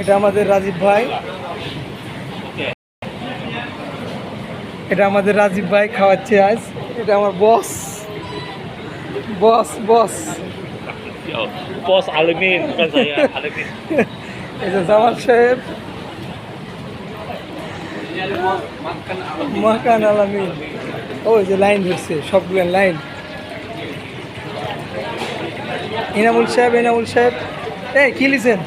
এটা আমাদের রাজীব ভাই। এটা আমাদের রাজীব ভাই খাওয়াচ্ছে আজ। এটা আমার বস। বস বস। বস আলমিন এটা জামাল সাহেব। মাকান আলামিন। ওই যে লাইন ধরছে সবগুলো লাইন। ইনামুল সাহেব ইনামুল সাহেব। এই কি লিছেন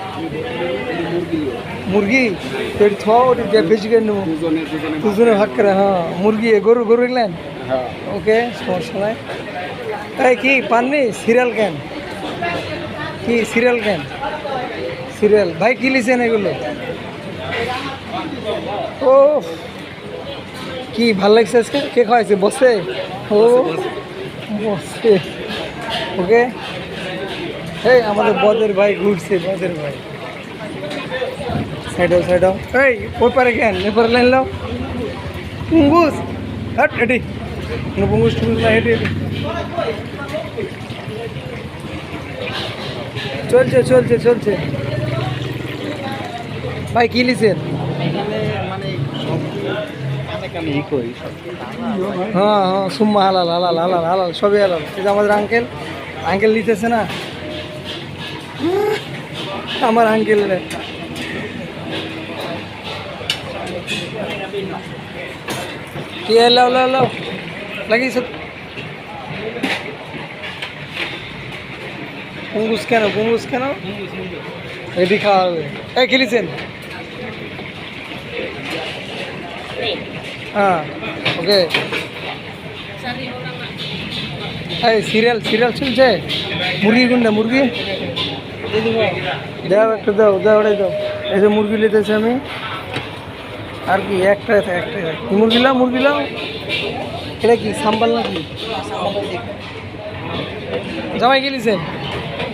মুরগি এটা থ ওটা বেশি করে নেব দুজনে ভাগ করে হ্যাঁ মুরগি এ গরু গরু এগুলেন ওকে সমস্যা নাই। এই কি পাননি? সিরিয়াল কেন? কি সিরিয়াল কেন? সিরিয়াল। ভাই কি লিছেন এগুলো? ও কি ভালো লাগছে আজকে? কে খাওয়াইছে? বসে? ও বসে। ওকে। এই আমাদের বদের ভাই ঘুরছে বদের ভাই। সাইডাও সাইডাও এই, ওই পারে কেন? এ লাইন লাও। পুঙ্গুস। হাট এটি পুঙ্গুস টুঙ্গুস না হেঁটে চলছে চলছে চলছে। ভাই, কি লিছেন হ্যাঁ হ্যাঁ সুম্মা হালাল হালাল হালাল হালাল, সবই হালাল। এই যে আমাদের আঙ্কেল আঙ্কেল নিতেছে না? আমার আঙ্কেল কি লাও লাও লাও। লাগিস পুঙ্গুস কেন পুঙ্গুস কেন? এটি খাওয়া এই, খেলিছেন? হ্যাঁ ওকে। এই, সিরিয়াল সিরিয়াল চলছে? মুরগি কোনটা মুরগি? দাও, একটু দাও দাও, ওটাই দাও। এই যে মুরগি নিতেছি আমি। আর কি একটা একটা কি মুরগি লাও মুরগি লাও এটা কি সাম্বাল নাকি? জামাই গেলিছেন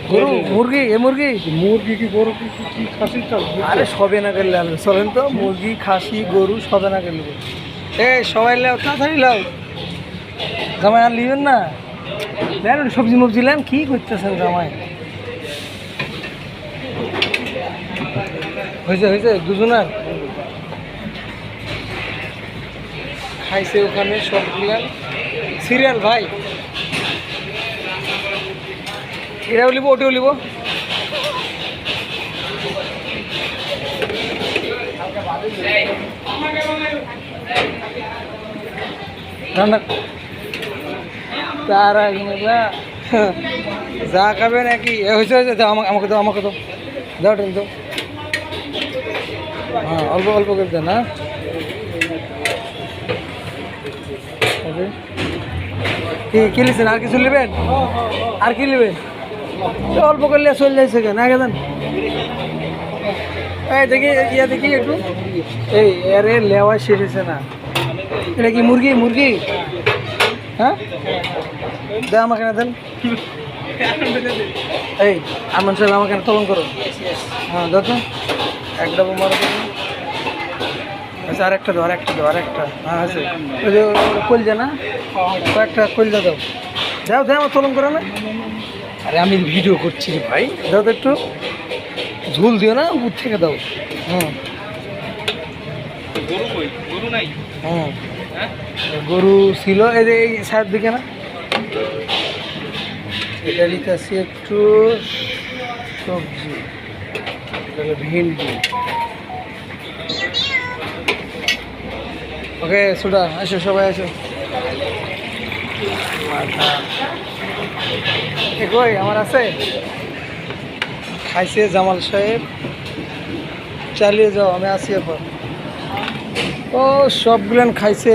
গরু মুরগি এ মুরগি? মুরগি কি গরু কি কি- কি খাসি চাল? আরে সবে না করলে আনবে চলেন তো। মুরগি খাসি গরু সবে না করলে। এ সবাই লাও তাড়াতাড়ি লাও। জামাই আর লিবেন না? সবজি মবজি নেন কি করতেছেন জামাই? হয়েছে হয়েছে, দুজনার। খাইছে ওখানে সব দিলেন সিরিয়াল ভাই। এটাও লিব, ওটাও লিব। যা খাবে নাকি? হয়েছে হয়েছে আমাকে দাও আমাকে দাও। দাও ট্রেন দাও। হ্যাঁ অল্প অল্প করে দেন হ্যাঁ। ওকে। কি কি আর কিছু নেবেন আর কি নেবেন অল্প করলে চলে যাইছে কেন? আগে দেন। এই দেখি ইয়া দেখি একটু। এই আরে লেওয়া শেষ হয়েছে না। এটা কি মুরগি? মুরগি? হ্যাঁ? দে আমাকে না, দেন। এই, আমান সাহেব আমাকে তলন করো হ্যাঁ তো। এক ডাবো মারো আচ্ছা আরেকটা দাও আরেকটা দাও আরেকটা। হ্যাঁ আছে। ওই যে কলজা না? কয়েকটা কলজা দাও। দাও দাও আমার তলন করো না। আরে আমি ভিডিও করছি ভাই। দাও তো একটু। ঝুল দিও না উপর থেকে দাও। হুম। guru nai. হুম। গরু ছিল এই যে এই সাইড দিকে না? এটা নিতেছি একটু। সবজি হলো ভেন্ডি ওকে সুডা আসো সবাই আসো কই আমার আছে খাইছে জামাল সাহেব চালিয়ে যাও আমি আসি এখন ও সবগুলান খাইছে